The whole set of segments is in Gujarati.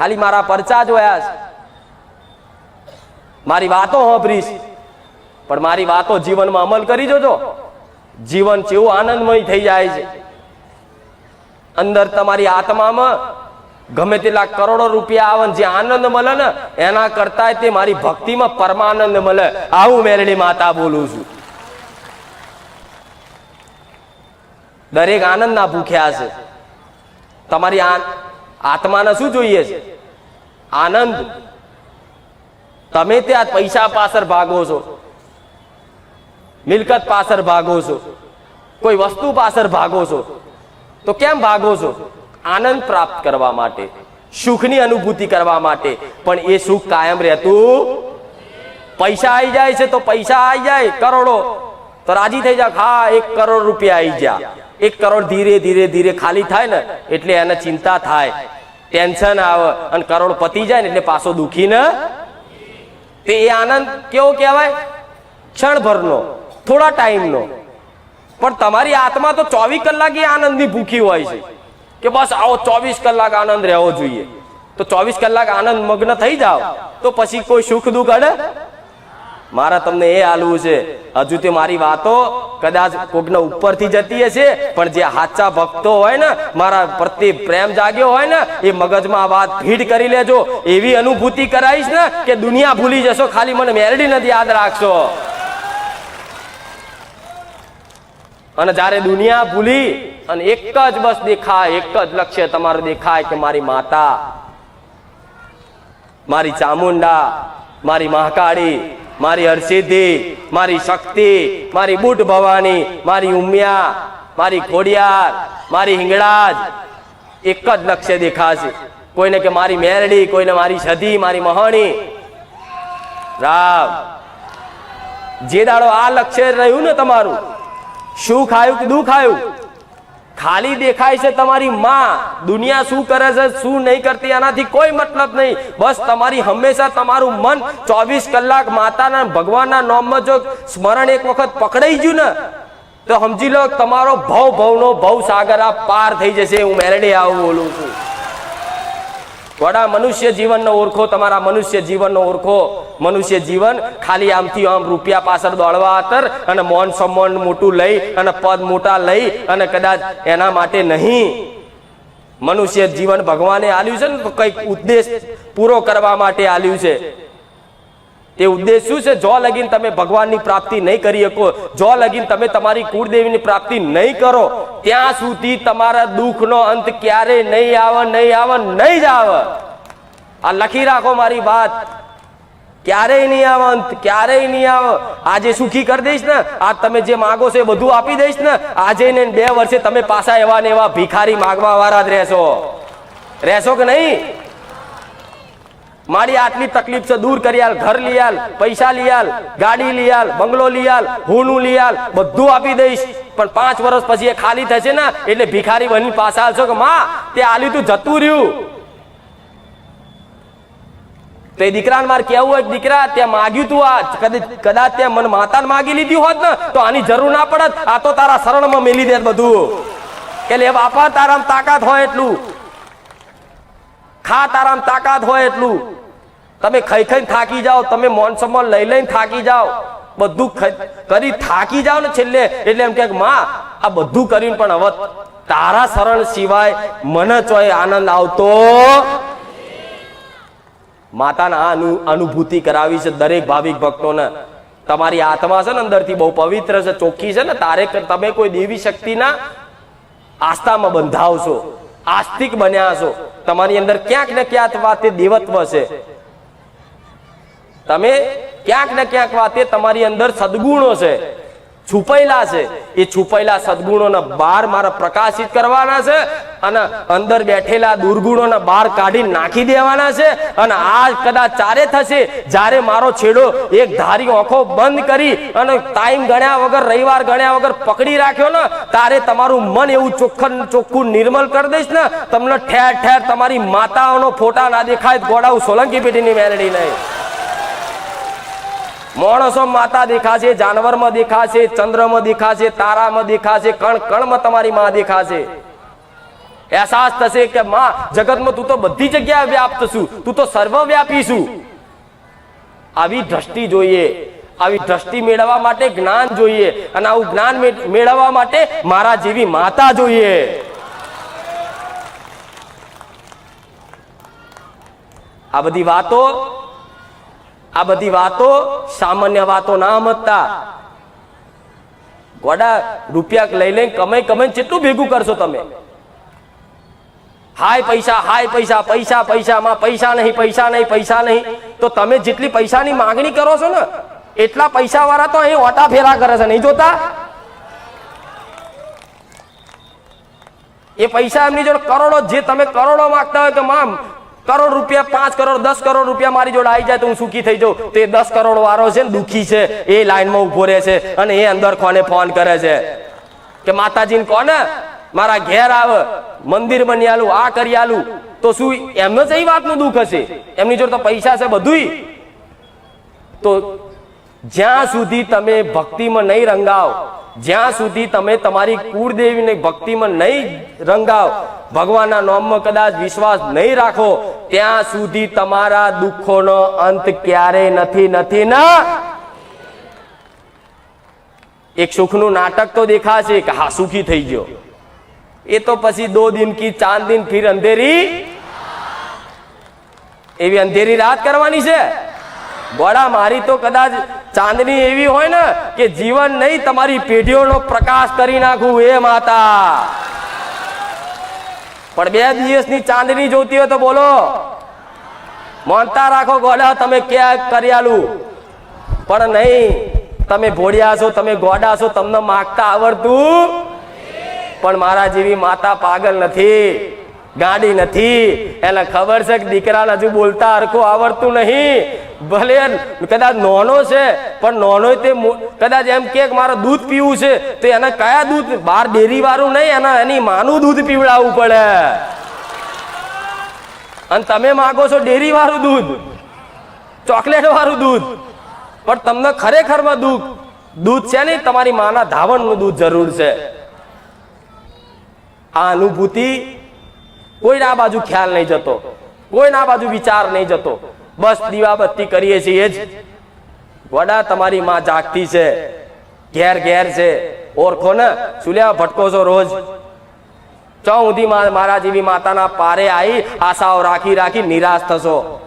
ખાલી મારા પરચા જોયા છે. મારી વાતો હોભરીશ. પણ મારી વાતો જીવનમાં અમલ કરી જોજો. જીવન જેવું આનંદમય થઈ જાય છે. અંદર તમારી આત્મામાં ગમે તેટલા કરોડો રૂપિયા આવે જે આનંદ મળે ને, એના કરતા તે મારી ભક્તિમાં પરમાનંદ મળે. આવું મેરડી માતા બોલું છું. દરેક આનંદના ભૂખ્યા છે. તમારી આત્માને શું જોઈએ છે? આનંદ. તમે ત્યાં પૈસા પાછળ ભાગો છો. મિલકત પાછળ ભાગો છો. કોઈ વસ્તુ પાછળ ભાગો છો. તો કેમ ભાગો છો? આનંદ પ્રાપ્ત કરવા માટે, સુખની અનુભૂતિ કરવા માટે. પણ એ સુખ કાયમ રહેતું પૈસા આવી જાય છે તો પૈસા આવી જાય, કરોડો. તો રાજી થઈ જાવ હા, એક કરોડ રૂપિયા આવી જા એક કરોડ ધીરે ધીરે ધીરે ખાલી થાય ને, એટલે એને ચિંતા થાય. ટેન્શન આવે અને કરોડ પતી જાય ને એટલે પાછો દુખી ને તે એ આનંદ કેવો કહેવાય? ક્ષણભરનો, થોડા ટાઈમનો. પણ તમારી આત્મા તો ચોવીસ કલાક એ આનંદની ભૂખી હોય છે કે બસ આવો ચોવીસ કલાક આનંદ રહેવો જોઈએ. તો ચોવીસ કલાક આનંદ મગ્ન થઈ જાઓ, તો પછી કોઈ સુખ દુઃખ અડે મારા તમને એ હાલવું છે. હજુ તે મારી વાતો કદાચ કોકના ઉપરથી જતી હશે, પણ જે સાચા ભક્તો હોય ને, મારા પ્રત્યે પ્રેમ જાગ્યો હોય ને, એ મગજમાં આ વાત ફીડ કરી લેજો. એવી અનુભૂતિ કરાવીશ ને કે દુનિયા ભૂલી જશો, ખાલી મને મેરડી નથી યાદ રાખશો. અને જ્યારે દુનિયા ભૂલી અને એક જ બસ દેખાય, એક જ લક્ષ્ય તમારું દેખાય કે મારી માતા, મારી ચામુંડા, મારી મહાકાળી મારી હરસિદ્ધિ, મારી શક્તિ, મારી બુટ ભવાની, મારી ઉમિયા, મારી ખોડિયાર, મારી હિંગળાજ, એક જ લક્ષ્ય દેખાશે. કોઈને કે મારી મેરડી, કોઈને મારી સધી, મારી મહાણી. રામ. જે દાડો આ લક્ષ્ય રહ્યું ને તમારું શું ખાયું કે દુઃખ આવ્યું ખાલી દેખાય છે તમારી માં. દુનિયા શું કરે છે, શું નહીં કરતી એનાથી કોઈ મતલબ નહીં. બસ તમારી હંમેશા તમારું મન ચોવીસ કલાક માતાના ભગવાનના નોમમાં જો સ્મરણ એક વખત પકડાઈ ગયું ને, તો સમજી લો તમારો ભવ ભવનો ભવ સાગર આ પાર થઈ જશે. હું મેરડે આવું બોલું છું. વડા મનુષ્ય જીવનનો ઓળખો તમારા મનુષ્ય જીવનનો ઓળખો મનુષ્ય જીવન ખાલી આમથી આમ રૂપિયા પાછળ દોડવા આતર અને મોન સમ્માન મોટું લઈ અને પદ મોટા લઈ અને કદાચ એના માટે નહીં. મનુષ્ય જીવન ભગવાને આલ્યું છે ને કંઈક ઉદ્દેશ પૂરો કરવા માટે આલ્યું છે. તે ઉદ્દેશ શું છે? જો લગીન તમે ભગવાનની પ્રાપ્તિ નહીં કરી શકો, જો લગીન તમે તમારી કુળદેવીની પ્રાપ્તિ નહીં કરો ત્યાં સુધી તમારા દુઃખનો અંત ક્યારે નહીં આવે નહીં આવે, નહીં જ આવે. આ લખી રાખો મારી વાત. ક્યારેય નહીં આવે અંત, ક્યારેય નહીં આવે. આજે સુખી કરી દઈશ ને, આ તમે જે માગો છો એ બધું આપી દઈશ ને, આજે ને બે વર્ષે તમે પાછા એવા ને એવા ભિખારી માગવા વાળા જ રહેશો. રહેશો કે નહીં? મારી આટલી તકલીફ છે, દૂર કરી આલ, ઘર લઈ આલ, પૈસા લઈ આલ, ગાડી લઈ આલ, બંગલો લઈ આલ, હુનું લઈ આલ, બધું આપી દઈશ. પણ પાંચ વર્ષ પછી એ ખાલી થશે ને, એટલે ભિખારી બની પાછા આવશો કે માં, તે આલી તું, જતું રહ્યું. તો એ મારે કેવું હોય દીકરા, ત્યાં માગ્યું તું આ કદાચ ત્યાં મને માતાને માગી લીધી હોત ને, તો આની જરૂર ના પડત. આ તો તારા શરણમાં મેલી દે બધું. કે લે બાપા તારામ તાકાત હોય એટલું. ખા તારામ તાકાત હોય એટલું. તમે ખાઈ ખાઈને થાકી જાઓ, તમે મોન સન્માન લઈ લઈને થાકી જાઓ. બધું કરી થાકી જાઓ ને છેલ્લે, એટલે એમ કે, માં, આ બધું કરીને પણ હવે તારા શરણ સિવાય મને ચોય આનંદ આવતો માતાના આ અનુભૂતિ કરાવી છે દરેક ભાવિક ભક્તોને. તમારી આત્મા છે ને અંદરથી બહુ પવિત્ર છે, ચોખ્ખી છે ને, તારે તમે કોઈ દેવી શક્તિના આસ્થામાં બંધાવશો, આસ્તિક બન્યા છો તમારી અંદર ક્યાંક ને ક્યાંક વાત દેવત્વ છે. તમે ક્યાંક ને ક્યાંક વાતે તમારી અંદર સદગુણો છે. છુપાયેલા છે. એ છુપાયેલા સદગુણોને બહાર મારા પ્રકાશિત કરવાના છે અને અંદર બેઠેલા દુર્ગુણોને બહાર કાઢી નાખી દેવાના છે અને આ કદાચ ચારે થશે જ્યારે મારો છેડો એક ધારી આંખો બંધ કરી અને ટાઈમ ગણ્યા વગર, રવિવાર ગણ્યા વગર પકડી રાખ્યો ને, તારે તમારું મન એવું ચોખ્ખન, ચોખ્ખું નિર્મલ કરી દઈશ ને, તમને ઠેર ઠેર તમારી માતાઓનો ફોટા ના દેખાય ગોડાઉ સોલંકી પેટીની મેલડી નહીં માણસો માતા દેખાશે, જાનવરમાં દેખાશે, ચંદ્રમાં દેખાશે, તારામાં દેખાશે, કણ કણમાં તમારી માં દેખાશે. અહેસાસ થશે કે માં, જગતમાં તું તો બધી જગ્યાએ વ્યાપ્ત છું, તું તો સર્વવ્યાપી છું. આવી દ્રષ્ટિ જોઈએ, આવી દ્રષ્ટિ મેળવવા માટે જ્ઞાન જોઈએ અને આવું જ્ઞાન મેળવવા માટે મારા જેવી માતા જોઈએ. આ બધી વાતો આ બધી વાતો સામાન્ય વાતો ના મતતા ગોડા રૂપિયા લઈ લઈને કમાઈ કમાઈ કેટલું ભેગું કરશો તમે. હાય પૈસા હાય પૈસા પૈસા, પૈસામાં પૈસા નહીં પૈસા નહીં પૈસા નહીં. તો તમે જેટલી પૈસાની માંગણી કરો છો ને, એટલા પૈસા વાળા તો અહીં ઓટા ફેરા કરે છે, નહીં જોતા? એ પૈસા એમની જોડે કરોડો, જે તમે કરોડો માંગતા હોય કે મામ કરોડ રૂપિયા, પાંચ કરોડ, દસ કરોડ રૂપિયા મારી જોડે આવી જાય તો હું સુખી થઈ જાઉં. તે દસ કરોડ વાળો છે ને દુખી છે, એ લાઈનમાં ઊભો રહે છે અને એ અંદર કોને ફોન કરે છે? કે માતાજીને કોને? મારા ઘેર આવ, મંદિર બની આલું, આ કરી આલું. તો શું એમને જ એ વાતનું દુઃખ હશે? એમની જોડે તો પૈસા છે બધુંય. તો જ્યાં સુધી તમે ભક્તિમાં નહીં રંગાવ, જ્યાં સુધી તમે તમારી કુળદેવીને ભક્તિમાં નહીં રંગાવ, ભગવાનના નામમાં કદાચ વિશ્વાસ નહીં રાખો, ત્યાં સુધી તમારા દુઃખોનો અંત ક્યારેય નથી નથી, ના. એક સુખનું નાટક તો દેખાશે કે હા, સુખી થઈ ગયો. એ તો પછી દો દિન કી ચાંદ દિન ફિર અંધેરી. એવી અંધેરી રાત કરવાની છે. ગોળા મારી તો કદાચ ચાંદની એવી હોય ને કે જીવન નહીં તમારી પેઢીઓનો પ્રકાશ કરી નાખું એ માતા. પણ બે દિવસની ચાંદની જોતી હોય તો બોલો માનતા રાખો ગોડા તમે ક્યાં કર્યાલું? પણ નહીં તમે ભોળ્યા છો તમે ગોડા છો તમને માગતા આવડતું પણ મારા જેવી માતા પાગલ નથી. ગાડી નથી. એને ખબર છે કે દીકરાને હજુ બોલતા હરખું આવડતું નહીં. ભલે કદાચ નોનો છે, પણ નોનો તે કદાચ એમ કે મારે દૂધ પીવું છે, તો એને કયા દૂધ, બાર ડેરી વાળું નહીં, એના એની માનું દૂધ પીવડાવવું પડે. અને તમે માગો છો ડેરી વાળું દૂધ ચોકલેટ વાળું દૂધ, પણ તમને ખરેખરમાં દૂધ દૂધ છે નહીં, તમારી માના ધાવણનું દૂધ જરૂર છે. આ અનુભૂતિ કોઈના બાજુ ખ્યાલ નહીં જતો. કોઈના બાજુ વિચાર નહીં જતો. બસ દીવાબત્તી કરીએ છીએ જ. વડા તમારી માં જાગતી છે. ઘેર ઘેર છે. ઓળખો ને? સુલ્યા ભટકો છો રોજ? ચૌ સુધી મારા જેવી માતાના પારે આવી આશાઓ રાખી રાખી નિરાશ થશો.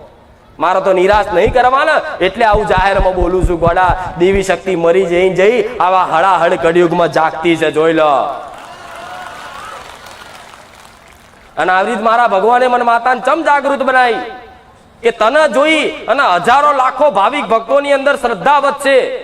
મારે તો નિરાશ નહીં કરવાના એટલે આવું જાહેરમાં બોલું છું, ગોડા, દેવી શક્તિ મરી જઈ જઈ, આવા હળાહળ કળિયુગમાં જાગતી છે, જોઈ લો. અને આવી રીતે મારા ભગવાને મને માતાને ચમ જાગૃત બનાવી? કે તને જોઈ અને હજારો લાખો ભાવિક ભક્તોની અંદર શ્રદ્ધા વધશે.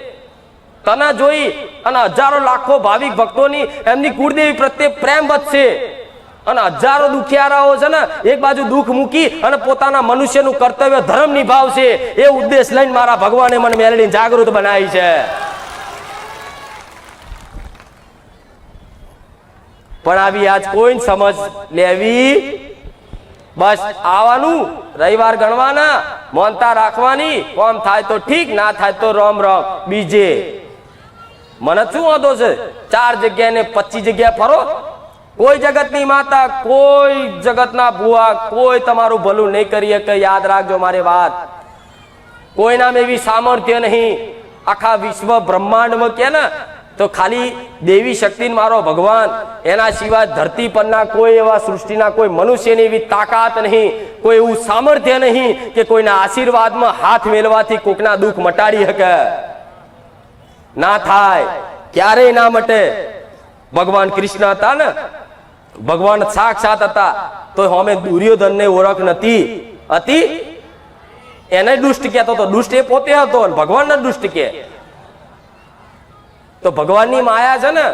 તને જોઈ અને હજારો લાખો ભાવિક ભક્તોની એમની કુળદેવી પ્રત્યે પ્રેમ વધશે. અને હજારો દુખિયારાઓ છે ને, એક બાજુ દુઃખ મૂકી અને પોતાના મનુષ્યનું કર્તવ્ય ધર્મ નિભાવશે. એ ઉદ્દેશ લઈને મારા ભગવાને મને મેળવીને જાગૃત બનાવી છે. પણ આવી આજ કોઈ સમજ લેવી. બસ આવવાનું, રવિવાર ગણવાના, મોનતા રાખવાની, કોમ થાય તો ઠીક, ના થાય તો રોમ રોમ. બીજે. મને શું વાંધો છે? ચાર જગ્યાએ ને પચીસ જગ્યા ફરો. કોઈ જગતની માતા, કોઈ જગતના ભુવા, કોઈ તમારું ભલું નહીં કરી શકે યાદ રાખજો મારી વાત. કોઈનામ એવી સામર્થ્ય નહીં. આખા વિશ્વ બ્રહ્માંડમાં કે ને? તો ખાલી દેવી શક્તિ મારો ભગવાન, એના સિવાય ધરતી પરના કોઈ એવા સૃષ્ટિના કોઈ મનુષ્યની એવી તાકાત નહીં, કોઈ એવું સામર્થ્ય નહીં કે કોઈના આશીર્વાદમાં હાથ મેળવાથી કોકના દુઃખ મટાડી શકે. ના થાય, ક્યારેય ના મટે. ભગવાન કૃષ્ણ હતા ને, ભગવાન સાક્ષાત હતા, તો અમે દુર્યોધનને ઓળખ નથી, હતી. એને દુષ્ટ કહેતો તો દુષ્ટ એ પોતે હતો ભગવાનને દુષ્ટ કે તો ભગવાનની માયા છે ને,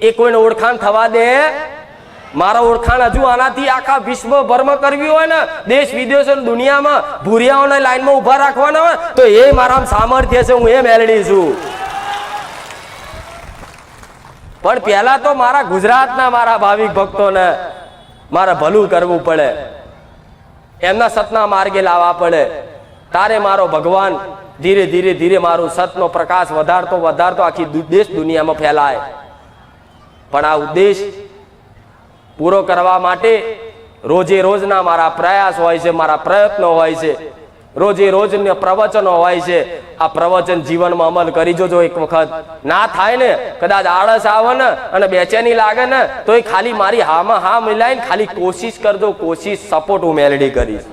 એ કોઈને ઓળખાણ થવા દે. મારા ઓળખાણ હજુ આનાથી આખા વિશ્વભરમાં કરવી હોય ને, દેશ વિદેશ દુનિયામાં ભૂરિયાઓને લાઈનમાં ઊભા રાખવાના હોય, તો એ મારા સામર્થ્ય છે, હું એ મેળવી છું. પણ પહેલા તો મારા ગુજરાતના મારા ભાવિક ભક્તોને મારે ભલું કરવું પડે. એમના સતના માર્ગે લાવવા પડે. તારે મારો ભગવાન ધીરે ધીરે ધીરે મારું સતનો પ્રકાશ વધારતો વધારતો આખી દેશ દુનિયામાં ફેલાય. પણ આ ઉદ્દેશ પૂરો કરવા માટે રોજે રોજના મારા પ્રયાસ હોય છે, મારા પ્રયત્નો હોય છે. રોજે રોજના પ્રવચનો હોય છે. આ પ્રવચન જીવનમાં અમલ કરી જોજો એક વખત. ના થાય ને, કદાચ આળસ આવે ને અને બેચેની લાગે ને તો એ ખાલી મારી હામાં હા મિલાઈને ખાલી કોશિશ કરજો, કોશિશ, સપોર્ટ હું મેલડી કરીશ.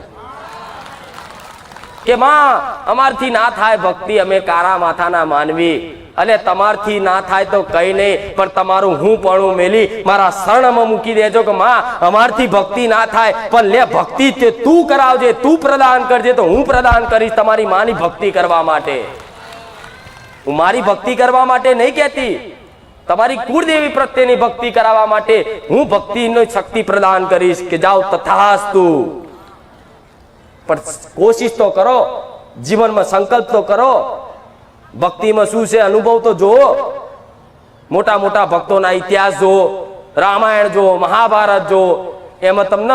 કે માં, અમારથી ના થાય ભક્તિ, અમે કારા માથાના માનવી. અને તમારથી ના થાય તો કઈ નહીં, પણ તમારું હું પણ મેલી, મારા શરણમાં મૂકી દેજો કે માં, અમારથી ભક્તિ ના થાય, પણ લે ભક્તિ તે તું કરાવજે, તું પ્રદાન કરજે, તો હું પ્રદાન કરીશ તમારી માની ભક્તિ કરવા માટે. હું મારી ભક્તિ કરવા માટે નહીં કહેતી. તમારી કુળદેવી પ્રત્યેની ભક્તિ કરાવવા માટે હું ભક્તિની શક્તિ પ્રદાન કરીશ કે જાઓ તથાસ્તુ. પણ કોશિશ તો કરો, જીવનમાં સંકલ્પ તો કરો. ભક્તિમાં શું છે? અનુભવ તો જુઓ. મોટા મોટા ભક્તોના ઇતિહાસ જુઓ, રામાયણ જુઓ, મહાભારત જુઓ. એમાં તમને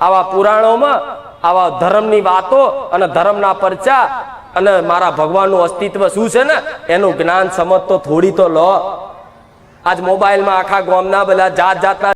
આવા પુરાણોમાં, આવા ધર્મની વાતો અને ધર્મના પરચા અને મારા ભગવાનનું અસ્તિત્વ શું છે ને? એનું જ્ઞાન સમજ તો થોડી તો લો. આજ મોબાઈલમાં આખા ગામના બધા જાત જાતના